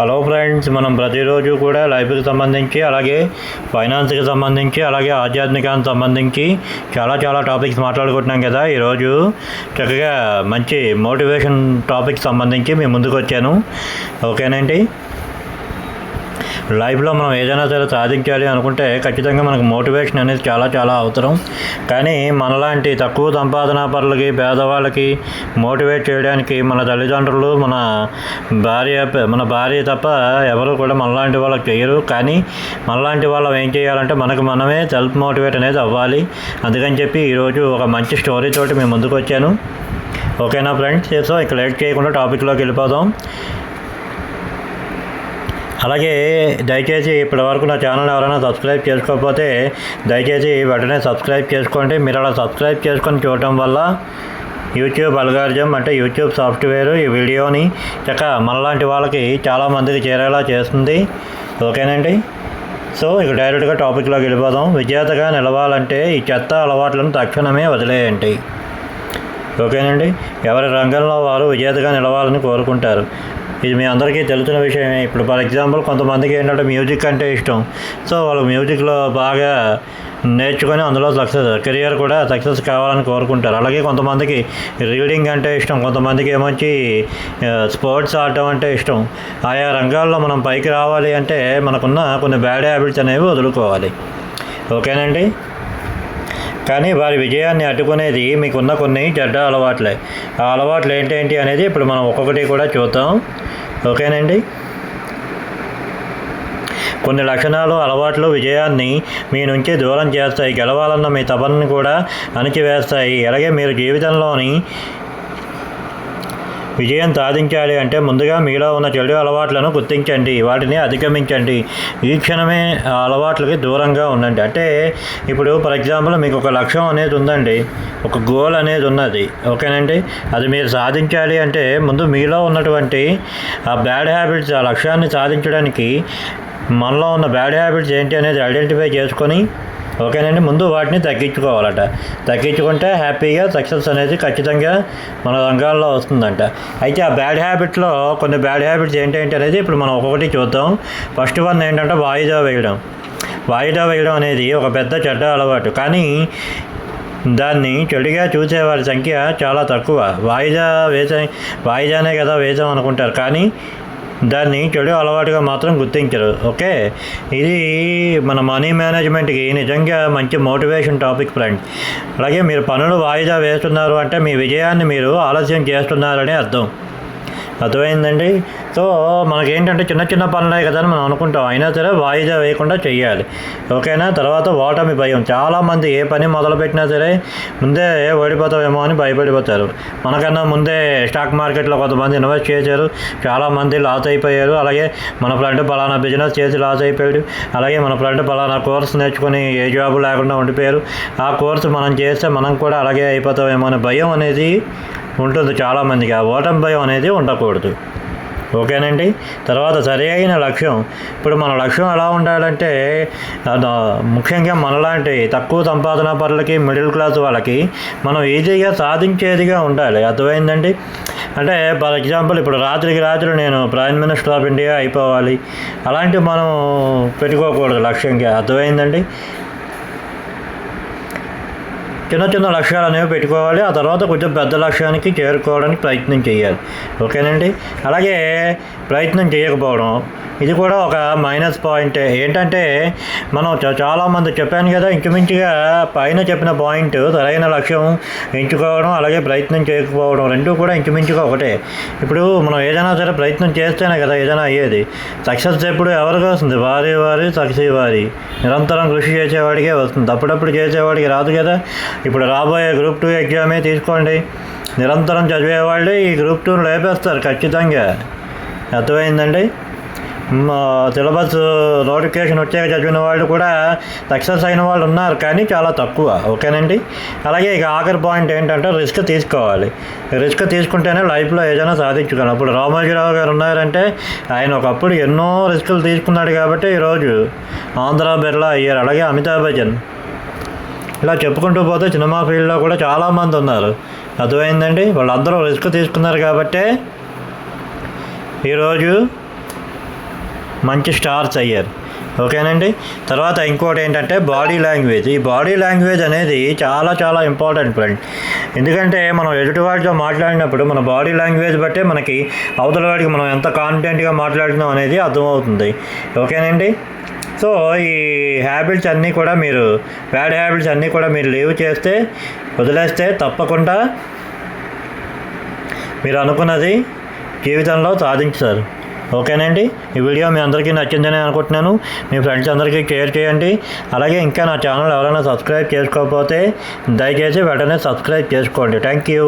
Hello friends మనం ప్రతిరోజు కూడా లైఫ్కి సంబంధించి అలాగే ఫైనాన్స్కి సంబంధించి అలాగే ఆధ్యాత్మికానికి సంబంధించి చాలా చాలా టాపిక్స్ మాట్లాడుకుంటున్నాం కదా. ఈరోజు చక్కగా మంచి మోటివేషన్ టాపిక్ సంబంధించి మేము ముందుకు వచ్చాను. ఓకేనండి లైఫ్లో మనం ఏదైనా సరే సాధించాలి అనుకుంటే ఖచ్చితంగా మనకు మోటివేషన్ అనేది చాలా చాలా అవసరం. కానీ మనలాంటి తక్కువ సంపాదన పరులకి పేదవాళ్ళకి మోటివేట్ చేయడానికి మన తల్లిదండ్రులు మన భార్య మన భార్య తప్ప ఎవరు కూడా మనలాంటి వాళ్ళకి చేయరు. కానీ మనలాంటి వాళ్ళం ఏం చేయాలంటే మనకు మనమే సెల్ఫ్ మోటివేట్ అనేది అవ్వాలి. అందుకని చెప్పి ఈరోజు ఒక మంచి స్టోరీ తోటి మేము ముందుకు వచ్చాను. ఓకేనా ఫ్రెండ్స్? సో ఇక లేట్ చేయకుండా టాపిక్లోకి వెళ్ళిపోదాం. అలాగే దయచేసి ఇప్పటి వరకు నా ఛానల్ ఎవరైనా సబ్స్క్రైబ్ చేసుకోకపోతే దయచేసి వెంటనే సబ్స్క్రైబ్ చేసుకోండి. మీరు అలా సబ్స్క్రైబ్ చేసుకొని చూడటం వల్ల యూట్యూబ్ అల్గారిజం అంటే యూట్యూబ్ సాఫ్ట్వేర్ ఈ వీడియోని చక్క మనలాంటి వాళ్ళకి చాలామందికి చేరేలా చేస్తుంది. ఓకేనండి? సో ఇక డైరెక్ట్గా టాపిక్లోకి వెళ్ళిపోదాం. విజేతగా నిలవాలంటే ఈ చెత్త అలవాట్లను తక్షణమే వదిలేయండి. ఓకేనండి? ఎవరి రంగంలో వారు విజేతగా నిలవాలని కోరుకుంటారు. ఇది మీ అందరికీ తెలిసిన విషయమే. ఇప్పుడు ఫర్ ఎగ్జాంపుల్ కొంతమందికి ఏంటంటే మ్యూజిక్ అంటే ఇష్టం. సో వాళ్ళు మ్యూజిక్లో బాగా నేర్చుకొని అందులో సక్సెస్ కెరియర్ కూడా సక్సెస్ కావాలని కోరుకుంటారు. అలాగే కొంతమందికి రీడింగ్ అంటే ఇష్టం కొంతమందికి ఏమొచ్చి స్పోర్ట్స్ ఆడటం అంటే ఇష్టం. ఆయా రంగాల్లో మనం పైకి రావాలి అంటే మనకున్న కొన్ని బ్యాడ్ హ్యాబిట్స్ అనేవి వదులుకోవాలి. ఓకేనండి? కానీ వారి విజయాన్ని అడ్డుకునేది మీకున్న కొన్ని చెడ్డ అలవాట్లే. ఆ అలవాట్లు ఏంటేంటి అనేది ఇప్పుడు మనం ఒక్కొక్కటి కూడా చూద్దాం. ఓకేనండి? కొన్ని లక్షణాలు అలవాట్లు విజయాన్ని మీ నుంచి దూరం చేస్తాయి. గెలవాలన్న మీ తపనని కూడా అణిచివేస్తాయి. అలాగే మీరు జీవితంలోని విజయం సాధించాలి అంటే ముందుగా మీలో ఉన్న చెడు అలవాట్లను గుర్తించండి వాటిని అధిగమించండి. ఈ క్షణమే ఆ అలవాట్లకి దూరంగా ఉండండి. అంటే ఇప్పుడు ఫర్ ఎగ్జాంపుల్ మీకు ఒక లక్ష్యం అనేది ఉందండి ఒక గోల్ అనేది ఉన్నది ఓకేనండి? అది మీరు సాధించాలి అంటే ముందు మీలో ఉన్నటువంటి ఆ బ్యాడ్ హ్యాబిట్స్ ఆ లక్ష్యాన్ని సాధించడానికి మనలో ఉన్న బ్యాడ్ హ్యాబిట్స్ ఏంటి అనేది ఐడెంటిఫై చేసుకొని ఓకేనండి ముందు వాటిని తగ్గించుకోవాలట. తగ్గించుకుంటే హ్యాపీగా సక్సెస్ అనేది ఖచ్చితంగా మన రంగాల్లో వస్తుందంట. అయితే ఆ బ్యాడ్ హ్యాబిట్లో కొన్ని బ్యాడ్ హ్యాబిట్స్ ఏంటంటే అనేది ఇప్పుడు మనం ఒక్కొక్కటి చూద్దాం. ఫస్ట్ వన్ ఏంటంటే వాయిదా వేయడం. వాయిదా వేయడం అనేది ఒక పెద్ద చెడ్డ అలవాటు. కానీ దాన్ని చెడుగా చూసేవారి సంఖ్య చాలా తక్కువ. వాయిదా వేసే వాయిదానే కదా వేసాం అనుకుంటారు. కానీ దాన్ని చెడు అలవాటుగా మాత్రం గుర్తించరు ఓకే? ఇది మన మనీ మేనేజ్మెంట్కి నిజంగా మంచి మోటివేషన్ టాపిక్ ఫ్రెండ్ అలాగే మీరు పనులు వాయిదా వేస్తున్నారు అంటే మీ విజయాన్ని మీరు ఆలస్యం చేస్తున్నారని అర్థం. అర్థమైందండి? సో మనకేంటంటే చిన్న చిన్న పనులే కదా అని మనం అనుకుంటాం. అయినా సరే వాయిదా వేయకుండా చేయాలి ఓకేనా? తర్వాత ఓటమి భయం. చాలామంది ఏ పని మొదలుపెట్టినా సరే ముందే ఓడిపోతామేమో అని భయపడిపోతారు. మనకన్నా ముందే స్టాక్ మార్కెట్లో కొంతమంది ఇన్వెస్ట్ చేశారు. చాలామంది లాస్ అయిపోయారు. అలాగే మన ఫ్రెండ్ పలానా బిజినెస్ చేసి లాస్ అయిపోయాడు. అలాగే మన ఫ్రెండ్ పలానా కోర్స్ నేర్చుకుని ఏ జాబ్ లేకుండా ఉండిపోయారు. ఆ కోర్సు మనం చేస్తే మనం కూడా అలాగే అయిపోతామేమో అనే భయం అనేది ఉంటుంది చాలామందికి. ఆ ఓటమి భయం అనేది ఉండకూడదు. ఓకేనండి? తర్వాత సరి అయిన లక్ష్యం. ఇప్పుడు మన లక్ష్యం ఎలా ఉండాలంటే ముఖ్యంగా మనలాంటి తక్కువ సంపాదన పరులకి మిడిల్ క్లాస్ వాళ్ళకి మనం ఈజీగా సాధించేదిగా ఉండాలి. అర్థమైందండి? అంటే ఫర్ ఎగ్జాంపుల్ ఇప్పుడు రాత్రికి రాత్రి నేను ప్రైమ్ మినిస్టర్ ఆఫ్ ఇండియా అయిపోవాలి. అలాంటివి మనం పెట్టుకోకూడదు లక్ష్యంగా. అర్థమైందండి? చిన్న చిన్న లక్ష్యాలు అనేవి పెట్టుకోవాలి. ఆ తర్వాత కొంచెం పెద్ద లక్ష్యానికి చేరుకోవడానికి ప్రయత్నం చేయాలి. ఓకేనండి? అలాగే ప్రయత్నం చేయకపోవడం ఇది కూడా ఒక మైనస్ పాయింటే. ఏంటంటే మనం చాలామంది చెప్పాను కదా ఇంచుమించుగా పైన చెప్పిన పాయింట్ సరైన లక్ష్యం ఎంచుకోవడం అలాగే ప్రయత్నం చేయకపోవడం రెండూ కూడా ఇంచుమించుగా ఒకటే. ఇప్పుడు మనం ఏదైనా సరే ప్రయత్నం చేస్తేనే కదా ఏదైనా అయ్యేది. సక్సెస్ ఎప్పుడు ఎవరికి వస్తుంది? వారి వారి సక్సెస్ వారి. నిరంతరం కృషి చేసేవాడికే వస్తుంది. అప్పుడప్పుడు చేసేవాడికి రాదు కదా. ఇప్పుడు రాబోయే గ్రూప్ టూ ఎగ్జామే తీసుకోండి. నిరంతరం చదివేవాళ్ళు ఈ గ్రూప్ టూను లేపేస్తారు ఖచ్చితంగా. అర్థమైందండి? సిలబస్ నోటిఫికేషన్ వచ్చాక చదివిన వాళ్ళు కూడా సక్సెస్ అయిన వాళ్ళు ఉన్నారు కానీ చాలా తక్కువ ఓకేనండి? అలాగే ఇక ఆఖరి పాయింట్ ఏంటంటే రిస్క్ తీసుకోవాలి. రిస్క్ తీసుకుంటేనే లైఫ్లో ఏదైనా సాధించగలం అప్పుడు రామోజీరావు గారు ఉన్నారంటే ఆయన ఒకప్పుడు ఎన్నో రిస్కులు తీసుకున్నాడు కాబట్టి ఈరోజు ఆంధ్ర బిర్లా అయ్యారు. అలాగే అమితాబ్ బచ్చన్. ఇలా చెప్పుకుంటూ పోతే సినిమా ఫీల్డ్లో కూడా చాలామంది ఉన్నారు. అర్థమైందండి? వాళ్ళందరూ రిస్క్ తీసుకున్నారు కాబట్టే ఈరోజు మంచి స్టార్స్ అయ్యారు. ఓకేనండి? తర్వాత ఇంకోటి ఏంటంటే బాడీ లాంగ్వేజ్. ఈ బాడీ లాంగ్వేజ్ అనేది చాలా చాలా ఇంపార్టెంట్ ఫ్రెండ్. ఎందుకంటే మనం ఎదుటివాడితో మాట్లాడినప్పుడు మన బాడీ లాంగ్వేజ్ బట్టే మనకి అవతల వాడికి మనం ఎంత కాన్ఫిడెంట్గా మాట్లాడుతున్నాం అనేది అర్థమవుతుంది. ఓకేనండి? సో ఈ హ్యాబిట్స్ అన్నీ కూడా మీరు బ్యాడ్ హ్యాబిట్స్ అన్నీ కూడా మీరు లీవ్ చేస్తే వదిలేస్తే తప్పకుండా మీరు అనుకున్నది జీవితంలో సాధించారు. ఓకేనండి? ఈ వీడియో మీ అందరికీ నచ్చిందని అనుకుంటున్నాను. మీ ఫ్రెండ్స్ అందరికీ షేర్ చేయండి. అలాగే ఇంకా నా ఛానల్ ఎవరైనా సబ్స్క్రైబ్ చేసుకోకపోతే దయచేసి వెంటనే సబ్స్క్రైబ్ చేసుకోండి. Thank you.